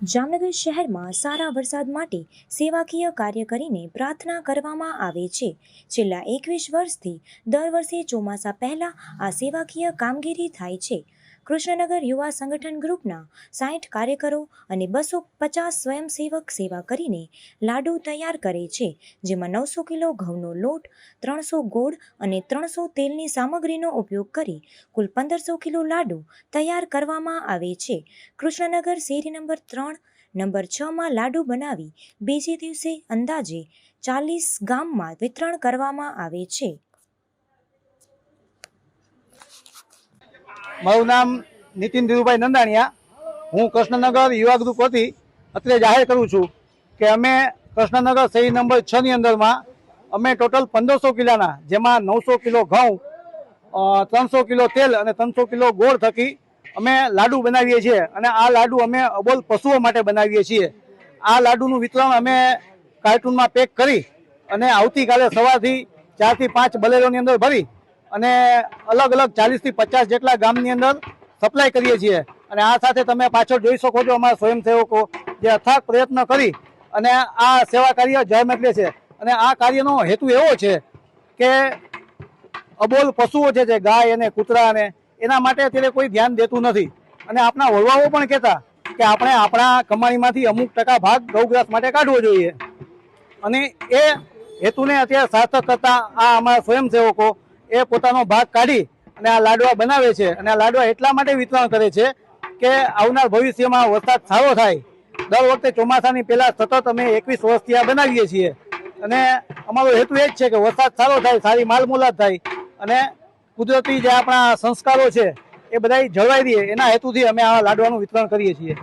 જામનગર શહેરમાં સારા વરસાદ માટે સેવાકીય કાર્ય કરીને પ્રાર્થના કરવામાં આવે છે. છેલ્લા એકવીસ વર્ષથી દર વર્ષે ચોમાસા પહેલાં આ સેવાકીય કામગીરી થાય છે. કૃષ્ણનગર યુવા સંગઠન ગ્રુપના સાઠ કાર્યકરો અને બસો પચાસ સ્વયંસેવક સેવા કરીને લાડુ તૈયાર કરે છે, જેમાં નવસો કિલો ઘઉંનો લોટ, ત્રણસો ગોળ અને ત્રણસો તેલની સામગ્રીનો ઉપયોગ કરી કુલ પંદરસો કિલો લાડુ તૈયાર કરવામાં આવે છે. કૃષ્ણનગર શેરી નંબર ત્રણ નંબર છમાં લાડુ બનાવી, બીજે દિવસે અંદાજે ચાલીસ ગામમાં વિતરણ કરવામાં આવે છે. મારું નામ નીતિન ધીરુભાઈ નંદાણીયા. હું કૃષ્ણનગર યુવા ગ્રુપ વતી અત્રે જાહેર કરું છું કે અમે કૃષ્ણનગર શહેરી નંબર છ ની અંદરમાં અમે ટોટલ પંદરસો કિલોના, જેમાં નવસો કિલો ઘઉં ત્રણસો કિલો તેલ અને ત્રણસો કિલો ગોળ થકી અમે લાડુ બનાવીએ છીએ અને આ લાડુ અમે અબોલ પશુઓ માટે બનાવીએ છીએ. આ લાડુનું વિતરણ અમે કાર્ટૂનમાં પેક કરી અને આવતીકાલે સવારથી ચારથી પાંચ બલેરોની અંદર ભરી અને અલગ અલગ ચાલીસથી પચાસ જેટલા ગામની અંદર સપ્લાય કરીએ છીએ. અને આ સાથે તમે પાછળ જોઈ શકો છો અમારા સ્વયંસેવકો જે અથાગ પ્રયત્ન કરી અને આ સેવા કાર્ય જન્મ લે છે. અને આ કાર્યનો હેતુ એવો છે કે અબોલ પશુઓ છે જે ગાય અને કૂતરા અને એના માટે અત્યારે કોઈ ધ્યાન દેતું નથી. અને આપણા વડવાઓ પણ કહેતા કે આપણે આપણા કમાણીમાંથી અમુક ટકા ભાગ ગૌગ્રાસ માટે કાઢવો જોઈએ. અને એ હેતુને અત્યારે સાર્થક કરતા આ અમારા સ્વયંસેવકો એ પોતાનો ભાગ કાઢી અને આ લાડવા બનાવે છે. અને આ લાડવા એટલા માટે વિતરણ કરે છે કે આવનાર ભવિષ્યમાં વરસાદ સારો થાય. દર વખતે ચોમાસાની પહેલાં સતત અમે એકવીસ વર્ષથી આ બનાવીએ છીએ. અને અમારો હેતુ એ જ છે કે વરસાદ સારો થાય, સારી માલમુલાત થાય. અને કુદરતી જે આપણા સંસ્કારો છે, એ બધા જળવાઈ રહે એના હેતુથી અમે આ લાડવાનું વિતરણ કરીએ છીએ.